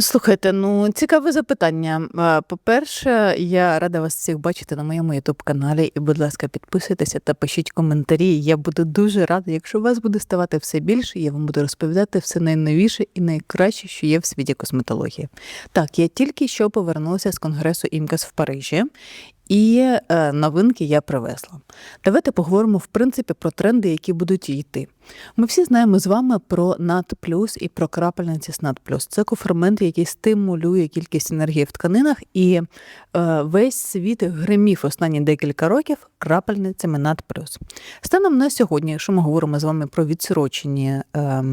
Слухайте, ну цікаве запитання. Е, По-перше, я рада вас всіх бачити на моєму youtube каналі. І, будь ласка, підписуйтеся та пишіть коментарі. Я буду дуже рада, якщо вас буде ставати все більше, я вам буду розповідати все найновіше і найкраще, що є в світі косметології. Так, я тільки що повернулася з конгресу ІМКАС в Парижі. І е, новинки я привезла. Давайте поговоримо в принципі про тренди, які будуть йти. Ми всі знаємо з вами про НАД плюс і про крапельниці з НАД плюс. Це кофермент, який стимулює кількість енергії в тканинах, і е, весь світ гримів останні декілька років крапельницями НАД плюс. Станом на сьогодні, якщо ми говоримо з вами про відсрочені е,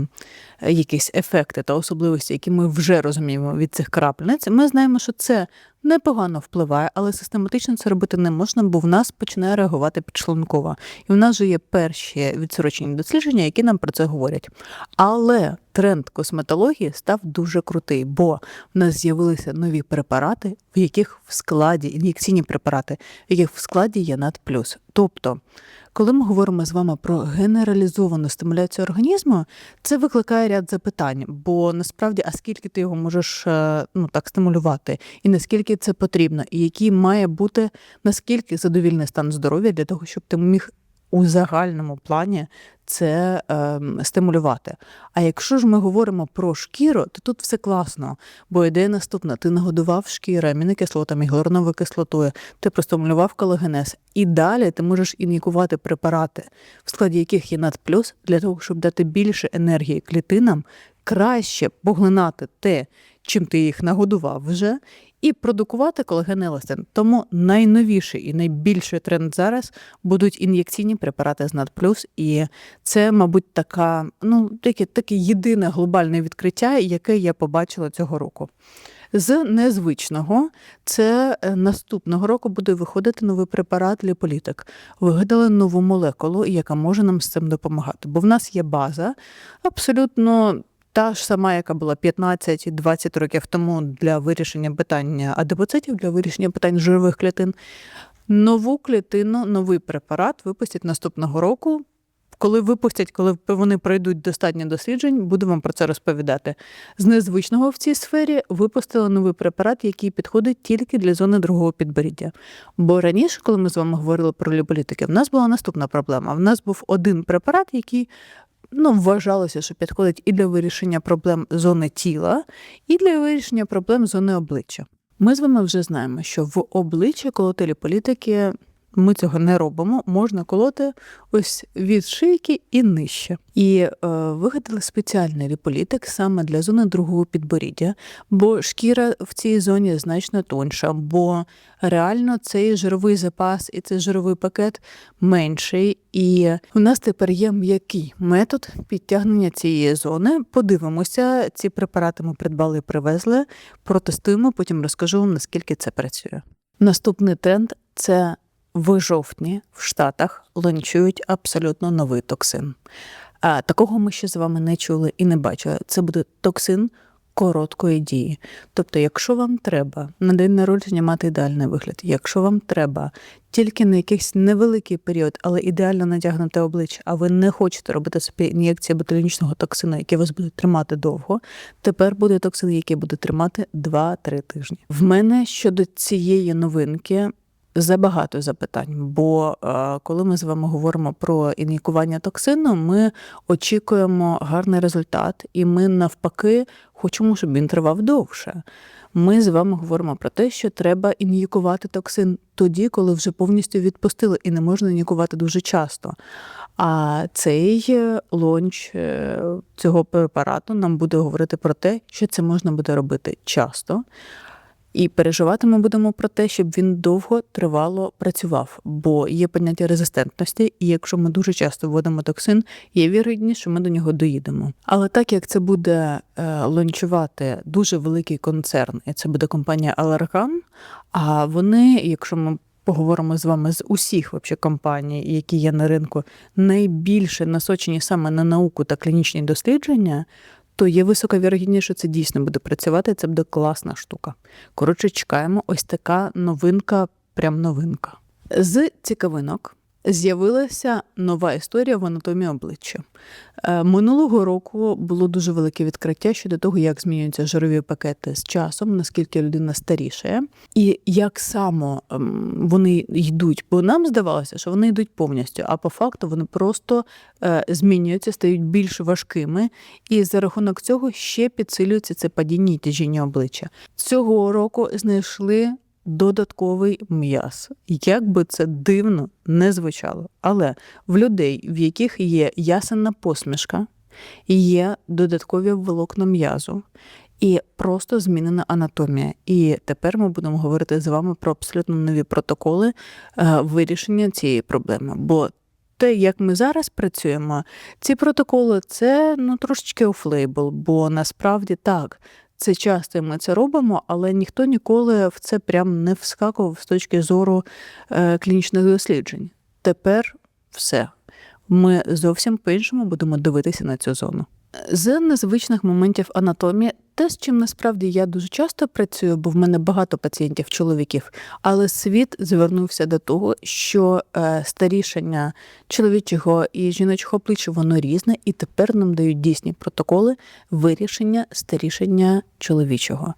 якісь ефекти та особливості, які ми вже розуміємо від цих крапельниць, ми знаємо, що це непогано впливає, але систематично це робити не можна, бо в нас починає реагувати підшлункова. І в нас вже є перші відсрочені дослідження, які нам про це говорять. Але тренд косметології став дуже крутий, бо в нас з'явилися нові препарати, в яких в складі ін'єкційні препарати, в яких в складі є надплюс. Тобто, коли ми говоримо з вами про генералізовану стимуляцію організму, це викликає ряд запитань, бо насправді, а скільки ти його можеш е, ну так стимулювати, і наскільки це потрібно, і який має бути наскільки задовільний стан здоров'я для того, щоб ти міг у загальному плані це е, стимулювати. А якщо ж ми говоримо про шкіру, то тут все класно, бо ідея наступна: ти нагодував шкіру амінокислотами, гіалуроновою кислотою, ти простимулював колагенез, і далі ти можеш ін'єкувати препарати, в складі яких є надплюс, для того, щоб дати більше енергії клітинам, краще поглинати те, чим ти їх нагодував вже, і продукувати колаген еластин. Тому найновіший і найбільший тренд зараз будуть ін'єкційні препарати з надплюс, і це, мабуть, така, ну таке, таке єдине глобальне відкриття, яке я побачила цього року. З незвичного це е, наступного року буде виходити новий препарат ліполітик. Вигадали нову молекулу, яка може нам з цим допомагати. Бо в нас є база абсолютно та ж сама, яка була 15-20 років тому для вирішення питання адипоцитів, для вирішення питань жирових клітин. Нову клітину, новий препарат випустять наступного року. Коли випустять, коли вони пройдуть достатньо досліджень, буду вам про це розповідати. З незвичного в цій сфері випустили новий препарат, який підходить тільки для зони другого підборіддя. Бо раніше, коли ми з вами говорили про ліполітики, в нас була наступна проблема. В нас був один препарат, який ну, вважалося, що підходить і для вирішення проблем зони тіла, і для вирішення проблем зони обличчя. Ми з вами вже знаємо, що в обличчя колотелі політики ми цього не робимо. Можна колоти ось від шийки і нижче. І е, вигадали спеціальний ліполітик саме для зони другого підборіддя, бо шкіра в цій зоні значно тоньша, бо реально цей жировий запас і цей жировий пакет менший. І у нас тепер є м'який метод підтягнення цієї зони. Подивимося, ці препарати ми придбали привезли, протестуємо, потім розкажу вам, наскільки це працює. Наступний тренд це в жовтні в Штатах ланчують абсолютно новий токсин. А такого ми ще з вами не чули і не бачили. Це буде токсин короткої дії. Тобто, якщо вам треба на день народження мати ідеальний вигляд, якщо вам треба тільки на якийсь невеликий період, але ідеально натягнути обличчя, а ви не хочете робити собі ін'єкції ботулінічного токсину, який вас буде тримати довго, тепер буде токсин, який буде тримати 2-3 тижні. В мене щодо цієї новинки Забагато запитань, бо е, коли ми з вами говоримо про ін'єкування токсину, ми очікуємо гарний результат, і ми навпаки хочемо, щоб він тривав довше. Ми з вами говоримо про те, що треба ін'єкувати токсин тоді, коли вже повністю відпустили, і не можна ін'єкувати дуже часто. А цей е, лонч е, цього препарату нам буде говорити про те, що це можна буде робити часто. І переживати ми будемо про те, щоб він довго тривало працював, бо є поняття резистентності, і якщо ми дуже часто вводимо токсин, є вірогідність, що ми до нього доїдемо. Але так як це буде е, лончувати дуже великий концерн, і це буде компанія Allergan, а вони, якщо ми Поговоримо з вами з усіх вообще компаній, які є на ринку, найбільше насочені саме на науку та клінічні дослідження, то є висока вірогідність, що це дійсно буде працювати, це буде класна штука. Коротше, чекаємо, ось така новинка, прям новинка. З цікавинок З'явилася нова історія в анатомії обличчя. Е, Минулого року було дуже велике відкриття щодо того, як змінюються жирові пакети з часом, наскільки людина старішає, і як само ем, вони йдуть. Бо нам здавалося, що вони йдуть повністю, а по факту вони просто е, змінюються, стають більш важкими, і за рахунок цього ще підсилюється це падіння і тяжіння обличчя. Цього року знайшли додатковий м'яз. Як би це дивно не звучало. Але в людей, в яких є ясенна посмішка, є додаткові волокна м'язу. І просто змінена анатомія. І тепер ми будемо говорити з вами про абсолютно нові протоколи е, вирішення цієї проблеми. Бо те, як ми зараз працюємо, ці протоколи це ну трошечки офлейбл, бо насправді так. Це часто ми це робимо, але ніхто ніколи в це прям не вскакував з точки зору е, клінічних досліджень. Тепер все. Ми зовсім по-іншому будемо дивитися на цю зону. З незвичних моментів анатомії, те, з чим насправді я дуже часто працюю, бо в мене багато пацієнтів чоловіків, але світ звернувся до того, що е, старішання чоловічого і жіночого плечі воно різне, і тепер нам дають дійсні протоколи вирішення старішення чоловічого.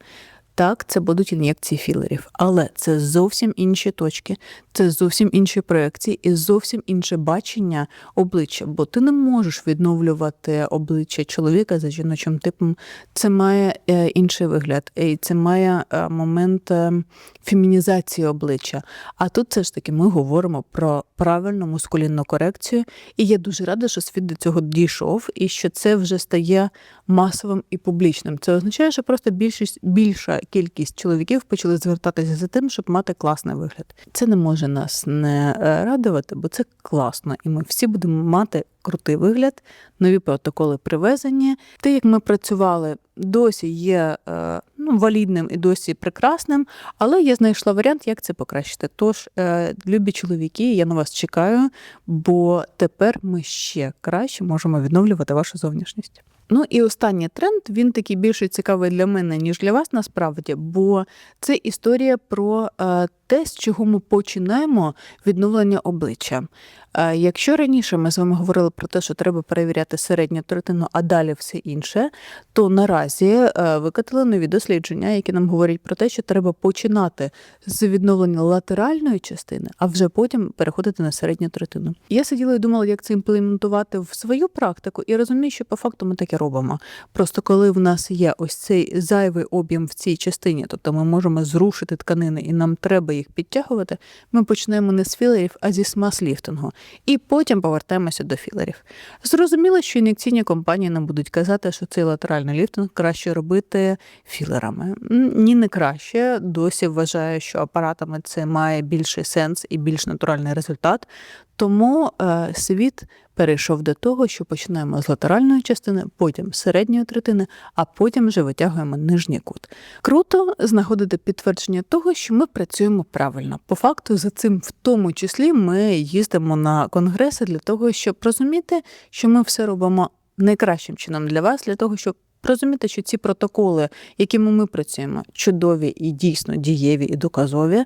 Так, це будуть ін'єкції філерів, але це зовсім інші точки, це зовсім інші проекції і зовсім інше бачення обличчя. Бо ти не можеш відновлювати обличчя чоловіка за жіночим типом. Це має е, інший вигляд, і це має е, момент е, фемінізації обличчя. А тут все ж таки ми говоримо про правильну мускулінну корекцію. І я дуже рада, що світ до цього дійшов, і що це вже стає масовим і публічним. Це означає, що просто більшість більша кількість чоловіків почали звертатися за тим, щоб мати класний вигляд. Це не може нас не е, радувати, бо це класно, і ми всі будемо мати крутий вигляд, нові протоколи привезені. Те, як ми працювали, досі є е, ну, валідним і досі прекрасним, але я знайшла варіант, як це покращити. Тож, е, любі чоловіки, я на вас чекаю, бо тепер ми ще краще можемо відновлювати вашу зовнішність. Ну і останній тренд він такий більше цікавий для мене, ніж для вас, насправді, бо це історія про е, те, з чого ми починаємо відновлення обличчя. Е, якщо раніше ми з вами говорили про те, що треба перевіряти середню третину, а далі все інше, то наразі е, викатили нові дослідження, які нам говорять про те, що треба починати з відновлення латеральної частини, а вже потім переходити на середню третину. Я сиділа і думала, як це імплементувати в свою практику, і розумію, що по факту ми таке робимо. Просто коли в нас є ось цей зайвий об'єм в цій частині, тобто ми можемо зрушити тканини і нам треба їх підтягувати, ми почнемо не з філерів, а зі смаз-ліфтингу. І потім повертаємося до філерів. Зрозуміло, що ін'єкційні компанії нам будуть казати, що цей латеральний ліфтинг краще робити філерами. Ні, не краще. Досі вважаю, що апаратами це має більший сенс і більш натуральний результат. Тому е, світ перейшов до того, що починаємо з латеральної частини, потім з середньої третини, а потім вже витягуємо нижній кут. Круто знаходити підтвердження того, що ми працюємо правильно. По факту, за цим в тому числі ми їздимо на конгреси для того, щоб розуміти, що ми все робимо найкращим чином для вас, для того, щоб. Розуміти, що ці протоколи, якими ми працюємо, чудові і дійсно дієві і доказові,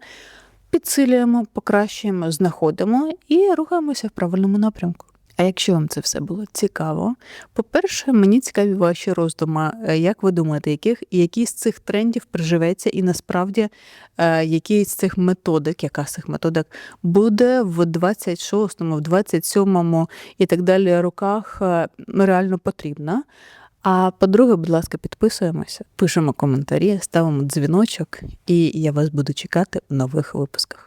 підсилюємо, покращуємо, знаходимо і рухаємося в правильному напрямку. А якщо вам це все було цікаво, по-перше, мені цікаві ваші роздуми. Е, Як ви думаєте, яких які з цих трендів приживеться, і насправді е, які з цих методик, яка з цих методик буде в 26-му, в 27-му і так далі роках е, реально потрібна? А по-друге, будь ласка, підписуємося, пишемо коментарі, ставимо дзвіночок, і я вас буду чекати в нових випусках.